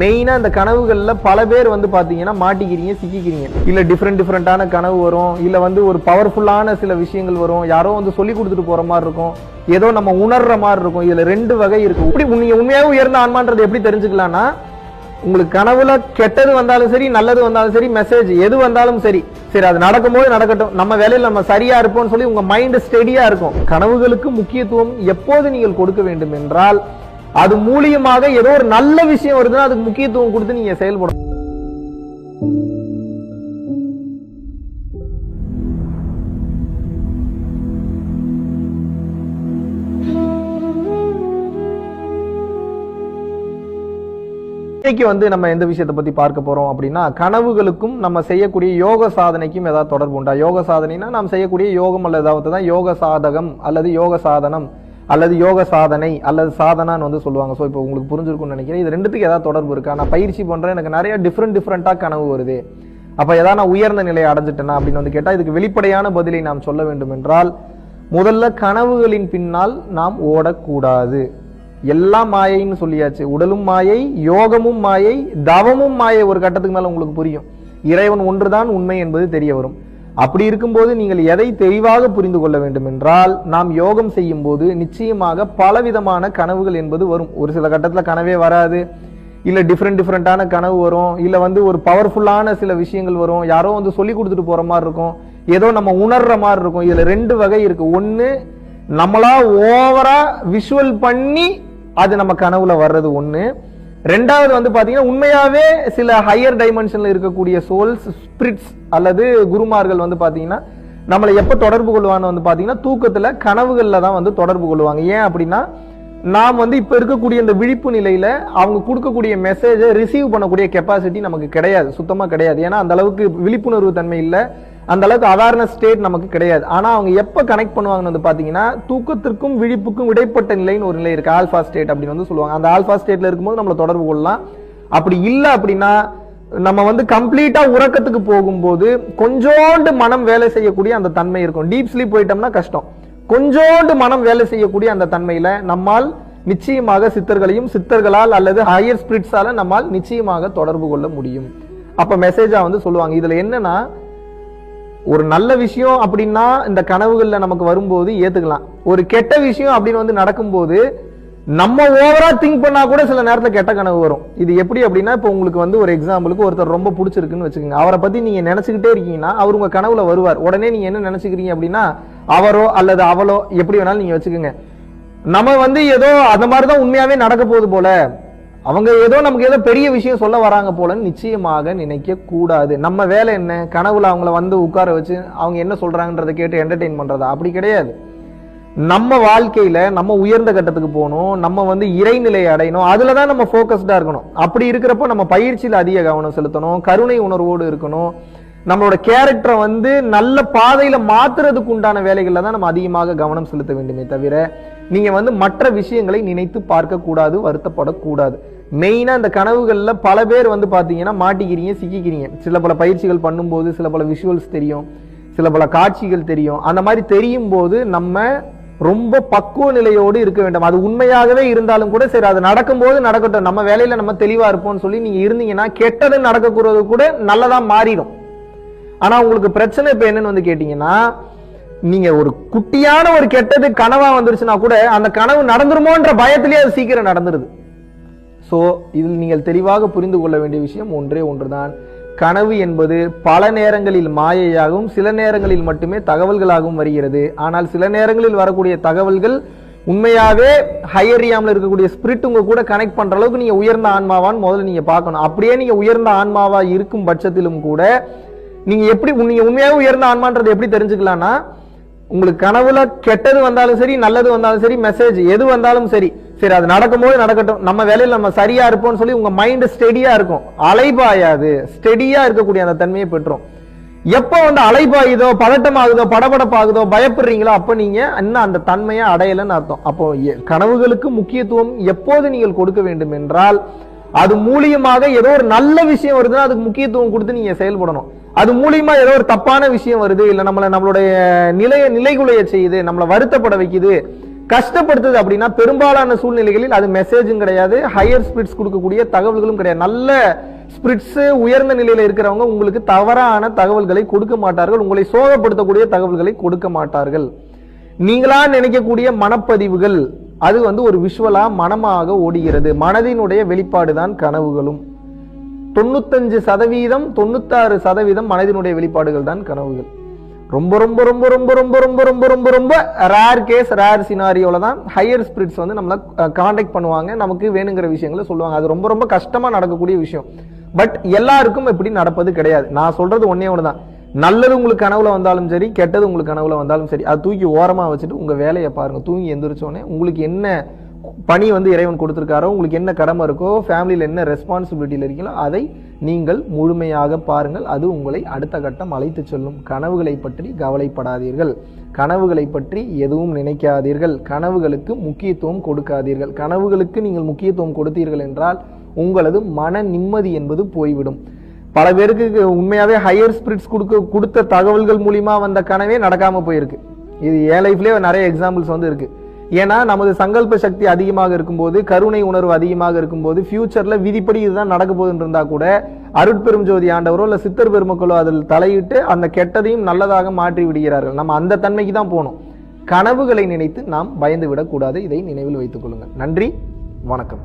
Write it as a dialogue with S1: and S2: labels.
S1: மெயினாக இந்த கனவுகளில் பல பேர் வந்து பார்த்தீங்கன்னா மாட்டிக்கிறீங்க சிக்கிக்கிறீங்க. இல்லை டிஃப்ரெண்ட் டிஃப்ரெண்ட்டான கனவு வரும். இல்லை வந்து ஒரு பவர்ஃபுல்லான சில விஷயங்கள் வரும். யாரோ வந்து சொல்லி கொடுத்துட்டு போகிற மாதிரி இருக்கும். ஏதோ நம்ம உணர்ற மாதிரி இருக்கும். இதில் ரெண்டு வகை இருக்கும் இப்படி நீங்கள் உண்மையாக உயர்ந்த ஆன்மான்றது எப்படி தெரிஞ்சுக்கலாம்னா உங்களுக்கு கனவுல கெட்டது வந்தாலும் சரி நல்லது வந்தாலும் சரி மெசேஜ் எது வந்தாலும் சரி. சரி அது நடக்கும்போது நடக்கட்டும். நம்ம வேலையில் நம்ம சரியா இருப்போம்னு சொல்லி உங்க மைண்ட் ஸ்டெடியா இருக்கும். கனவுகளுக்கு முக்கியத்துவம் எப்போது நீங்கள் கொடுக்க வேண்டும் என்றால் அது மூலியமாக ஏதோ ஒரு நல்ல விஷயம் வருதுன்னா அதுக்கு முக்கியத்துவம் கொடுத்து நீங்க செயல்படும் இன்னைக்கு வந்து நம்ம எந்த விஷயத்தை பத்தி பார்க்க போறோம் அப்படின்னா கனவுகளுக்கும் நம்ம செய்யக்கூடிய யோக சாதனைக்கும் ஏதாவது தொடர்பு உண்டா? யோக சாதனைனா நாம் செய்யக்கூடிய யோகம் அல்லது ஏதாவது தான் யோக சாதகம் அல்லது யோக சாதனம். அல்லது யோக சாதனை அல்லது சாதனான்னு வந்து சொல்லுவாங்க. ஸோ இப்போ உங்களுக்கு புரிஞ்சிருக்கும்னு நினைக்கிறேன். இது ரெண்டுத்துக்கு ஏதாவது தொடர்பு இருக்கா? நான் பயிற்சி பண்ணுறேன் எனக்கு நிறைய டிஃப்ரெண்ட் டிஃப்ரெண்ட்டாக கனவு வருது. அப்போ எதாவது நான் உயர்ந்த நிலையை அடைஞ்சிட்டேனா அப்படின்னு வந்து கேட்டால் இதுக்கு வெளிப்படையான பதிலை நாம் சொல்ல வேண்டும் என்றால் முதல்ல கனவுகளின் பின்னால் நாம் ஓடக்கூடாது. எல்லாம் மாயைன்னு சொல்லியாச்சு. உடலும் மாயை யோகமும் மாயை தவமும் மாயை ஒரு கட்டத்துக்கு மேலே உங்களுக்கு புரியும். இறைவன் ஒன்றுதான் உண்மை என்பது தெரிய வரும். அப்படி இருக்கும்போது நீங்கள் எதை தெளிவாக புரிந்து கொள்ள வேண்டும் என்றால் நாம் யோகம் செய்யும் போது நிச்சயமாக பலவிதமான கனவுகள் என்பது வரும். ஒரு சில கட்டத்தில் கனவே வராது. இல்லை டிஃப்ரெண்ட் டிஃப்ரெண்டான கனவு வரும். இல்லை வந்து ஒரு பவர்ஃபுல்லான சில விஷயங்கள் வரும். யாரோ வந்து சொல்லி கொடுத்துட்டு போகிற மாதிரி இருக்கும். ஏதோ நம்ம உணர்ற மாதிரி இருக்கும். இதில் ரெண்டு வகை இருக்கு. ஒன்று நம்மளா ஓவரா விஷுவல் பண்ணி அது நம்ம கனவுல வர்றது ஒன்று ரெண்டாவது வந்து பாத்தீங்கன்னா உண்மையாவே சில ஹையர் டைமென்ஷன்ல இருக்கக்கூடிய சோல்ஸ் ஸ்பிரிட்ஸ் அல்லது குருமார்கள் வந்து பாத்தீங்கன்னா நம்மளை எப்போ தொடர்பு கொள்வான்னு வந்து பாத்தீங்கன்னா தூக்கத்துல கனவுகள்ல தான் வந்து தொடர்பு கொள்வாங்க. ஏன் அப்படின்னா நாம் வந்து இப்போ இருக்கக்கூடிய இந்த விழிப்பு நிலையில அவங்க கொடுக்கக்கூடிய மெசேஜை ரிசீவ் பண்ணக்கூடிய கெப்பாசிட்டி நமக்கு கிடையாது சுத்தமாக கிடையாது. ஏன்னா அந்த அளவுக்கு விழிப்புணர்வு தன்மை இல்லை. அந்த அளவுக்கு அவேர்னஸ் ஸ்டேட் நமக்கு கிடையாது. ஆனால் அவங்க எப்போ கனெக்ட் பண்ணுவாங்கன்னு வந்து பார்த்தீங்கன்னா தூக்கத்திற்கும் விழிப்புக்கும் இடைப்பட்ட நிலைன்னு ஒரு நிலை இருக்குது ஆல்ஃபா ஸ்டேட் அப்படின்னு வந்து சொல்லுவாங்க. அந்த ஆல்ஃபா ஸ்டேட்டில் இருக்கும்போது நம்மளை தொடர்பு கொள்ளலாம். அப்படி இல்லை அப்படின்னா நம்ம வந்து கம்ப்ளீட்டா உறக்கத்துக்கு போகும்போது கொஞ்சோண்டு மனம் வேலை செய்யக்கூடிய அந்த தன்மை இருக்கும். டீப் ஸ்லீப் போயிட்டோம்னா கஷ்டம். கொஞ்சோண்டு மனம் வேலை செய்யக்கூடிய அந்த தன்மையில நம்மால் நிச்சயமாக சித்தர்களையும் சித்தர்களால் அல்லது ஹையர் ஸ்பிரிட்ஸால நம்மால் நிச்சயமாக தொடர்பு கொள்ள முடியும். அப்ப மெசேஜா வந்து சொல்லுவாங்க. இதுல என்னன்னா ஒரு நல்ல விஷயம் அப்படின்னா இந்த கனவுகளில் நமக்கு வரும்போது ஏத்துக்கலாம். ஒரு கெட்ட விஷயம் அப்படின்னு வந்து நடக்கும்போது நம்ம ஓவரா திங்க் பண்ணா கூட சில நேரத்தில் கெட்ட கனவு வரும். இது எப்படி அப்படின்னா இப்போ உங்களுக்கு வந்து ஒரு எக்ஸாம்பிளுக்கு ஒருத்தர் ரொம்ப பிடிச்சிருக்குன்னு வச்சுக்கோங்க. அவரை பத்தி நீங்க நினைச்சுக்கிட்டே இருக்கீங்கன்னா அவர் உங்க கனவுல வருவார். உடனே நீங்க என்ன நினைச்சுக்கிறீங்க அப்படின்னா அவரோ அல்லது அவளோ எப்படி வேணாலும் நீங்க வச்சுக்கோங்க. நம்ம வந்து ஏதோ அந்த மாதிரி தான் உண்மையாவே நடக்க போகுது போல. அவங்க ஏதோ நமக்கு ஏதோ பெரிய விஷயம் சொல்ல வராங்க போலன்னு நிச்சயமாக நினைக்க கூடாது. நம்ம வேலை என்ன? கனவுல அவங்கள வந்து உட்கார வச்சு அவங்க என்ன சொல்றாங்கன்றதை கேட்டு என்டர்டெயின் பண்றதா? அப்படி கிடையாது. நம்ம வாழ்க்கையில நம்ம உயர்ந்த கட்டத்துக்கு போகணும். நம்ம வந்து இறைநிலையை அடையணும். அதுல தான் நம்ம ஃபோக்கஸ்டா இருக்கணும். அப்படி இருக்கிறப்போ நம்ம பயிற்சியில் அதிக கவனம் செலுத்தணும். கருணை உணர்வோடு இருக்கணும். நம்மளோட கேரக்டரை வந்து நல்ல பாதையில மாத்துறதுக்கு உண்டான வேலைகள்ல தான் நம்ம அதிகமாக கவனம் செலுத்த வேண்டுமே தவிர நீங்க வந்து மற்ற விஷயங்களை நினைத்து பார்க்க கூடாது வருத்தப்படக்கூடாது. மெயினா இந்த கனவுகள்ல பல பேர் வந்து பாத்தீங்கன்னா மாட்டிக்கிறீங்க சிக்கிக்கிறீங்க. சில பல பயிற்சிகள் பண்ணும்போது சில பல விஷுவல்ஸ் தெரியும் சில பல காட்சிகள் தெரியும். அந்த மாதிரி தெரியும் போது நம்ம ரொம்ப பக்குவ நிலையோடு இருக்க வேண்டும். அது உண்மையாகவே இருந்தாலும் கூட சரி அது நடக்கும்போது நடக்கட்டும். நம்ம வேலையில நம்ம தெளிவா இருப்போம்னு சொல்லி நீங்க இருந்தீங்கன்னா கெட்டது நடக்கக்கூடாது கூட நல்லதா மாறிடும். ஆனால் உங்களுக்கு பிரச்சனை இப்போ என்னன்னு வந்து கேட்டிங்கன்னா நீங்கள் ஒரு குட்டியான ஒரு கெட்டது கனவாக வந்துருச்சுன்னா கூட அந்த கனவு நடந்துருமோன்ற பயத்திலேயே அது சீக்கிரம் நடந்துருது. ஸோ இதில் நீங்கள் தெளிவாக புரிந்து கொள்ள வேண்டிய விஷயம் ஒன்றே ஒன்றுதான். கனவு என்பது பல நேரங்களில் மாயையாகவும் சில நேரங்களில் மட்டுமே தகவல்களாகவும் வருகிறது. ஆனால் சில நேரங்களில் வரக்கூடிய தகவல்கள் உண்மையாவே ஹையரியாமில் இருக்கக்கூடிய ஸ்பிரிட் உங்க கூட கனெக்ட் பண்ற அளவுக்கு நீங்க உயர்ந்த ஆன்மாவான்னு முதல்ல நீங்க பார்க்கணும். அப்படியே நீங்க உயர்ந்த ஆன்மாவா இருக்கும் பட்சத்திலும் கூட நீங்க எப்படி நீங்க உண்மையாக உயர்ந்த ஆன்மான்றது எப்படி தெரிஞ்சுக்கலாம்னா உங்களுக்கு கனவுல கெட்டது வந்தாலும் சரி நல்லது வந்தாலும் சரி மெசேஜ் எது வந்தாலும் சரி சரி அது நடக்கும்போது நடக்கட்டும். நம்ம வேலையில் நம்ம சரியா இருப்போம்னு சொல்லி உங்க மைண்ட் ஸ்டெடியா இருக்கும். அலைபாயாது. ஸ்டெடியா இருக்கக்கூடிய அந்த தன்மையை பெற்றோம். எப்போ வந்து அலைபாயுதோ பதட்டமாகுதோ படபடப்பாகுதோ பயப்படுறீங்களோ அப்போ நீங்க இன்னும் அந்த தன்மையை அடையலைன்னு அர்த்தம். அப்போ எ- கனவுகளுக்கு முக்கியத்துவம் எப்போது நீங்கள் கொடுக்க வேண்டும் என்றால் அது மூலியமாக ஏதோ ஒரு நல்ல விஷயம் வருதுன்னா அதுக்கு முக்கியத்துவம் கொடுத்து நீங்க செயல்படணும். அது மூலியமா ஏதோ ஒரு தப்பான விஷயம் வருது இல்ல நம்மள நம்மளுடைய நிலைய நிலைகுலைய செய்யுது நம்மளை வருத்தப்பட வைக்குது. கஷ்டப்படுத்துது அப்படின்னா பெரும்பாலான சூழ்நிலைகளில் அது மெசேஜும் கிடையாது ஹையர் ஸ்பிரிட்ஸ் கொடுக்கக்கூடிய தகவல்களும் கிடையாது. நல்ல ஸ்பிரிட்ஸ் உயர்ந்த நிலையில இருக்கிறவங்க உங்களுக்கு தவறான தகவல்களை கொடுக்க மாட்டார்கள் உங்களை சோகப்படுத்தக்கூடிய தகவல்களை கொடுக்க மாட்டார்கள். நீங்களா நினைக்கக்கூடிய மனப்பதிவுகள் அது வந்து ஒரு விஷுவலாக மனமாக ஓடுகிறது. மனதினுடைய வெளிப்பாடு தான் கனவுகளும். தொண்ணூத்தஞ்சு சதவீதம் தொண்ணூத்தாறு சதவீதம் மனதினுடைய வெளிப்பாடுகள் தான் கனவுகள். ரொம்ப ரொம்ப ரொம்ப ரொம்ப ரொம்ப ரொம்ப ரொம்ப ரொம்ப ரொம்ப ரேர் கேஸ் ரேர் சினாரியோல தான் ஹையர் ஸ்பிரிட்ஸ் வந்து நம்மளை காண்டாக்ட் பண்ணுவாங்க. நமக்கு வேணுங்கிற விஷயங்களை சொல்லுவாங்க. அது ரொம்ப ரொம்ப கஷ்டமாக நடக்கக்கூடிய விஷயம். பட் எல்லாருக்கும் இப்படி நடப்பது கிடையாது. நான் சொல்கிறது ஒன்னே ஒன்று தான் நல்லது உங்களுக்கு கனவுல வந்தாலும் சரி கெட்டது உங்களுக்கு கனவுல வந்தாலும் சரி அதை தூக்கி ஓரமாக வச்சுட்டு உங்கள் வேலையை பாருங்கள் தூங்கி எந்திரிச்சோடனே உங்களுக்கு என்ன பணி வந்து இறைவன் கொடுத்துருக்காரோ உங்களுக்கு என்ன கடமை இருக்கோ ஃபேமிலியில் என்ன ரெஸ்பான்சிபிலிட்டியில் இருக்கீங்களோ அதை நீங்கள் முழுமையாக பாருங்கள். அது உங்களை அடுத்த கட்டம் அழைத்து செல்லும். கனவுகளை பற்றி கவலைப்படாதீர்கள். கனவுகளை பற்றி எதுவும் நினைக்காதீர்கள். கனவுகளுக்கு முக்கியத்துவம் கொடுக்காதீர்கள். கனவுகளுக்கு நீங்கள் முக்கியத்துவம் கொடுத்தீர்கள் என்றால் உங்களது மன நிம்மதி என்பது போய்விடும். பல பேருக்கு உண்மையாகவே ஹையர் ஸ்பிரிட்ஸ் கொடுக்க கொடுத்த தகவல்கள் மூலிமா வந்த கனவே நடக்காமல் போயிருக்கு. இது என் லைஃப்லேயே நிறைய எக்ஸாம்பிள்ஸ் வந்து இருக்குது ஏன்னா நமது சங்கல்ப சக்தி அதிகமாக இருக்கும்போது கருணை உணர்வு அதிகமாக இருக்கும்போது ஃபியூச்சரில் விதிப்படி இதுதான் நடக்க போகுதுன்னு இருந்தால் கூட அருட்பெரும் ஜோதி ஆண்டவரோ இல்லை சித்தர் பெருமக்களோ அதில் தலையிட்டு அந்த கெட்டதையும் நல்லதாக மாற்றி விடுகிறார்கள். நம்ம அந்த தன்மைக்கு தான் போகணும் கனவுகளை நினைத்து நாம் பயந்து விடக்கூடாது இதை நினைவில் வைத்துக் கொள்ளுங்கள். நன்றி. வணக்கம்.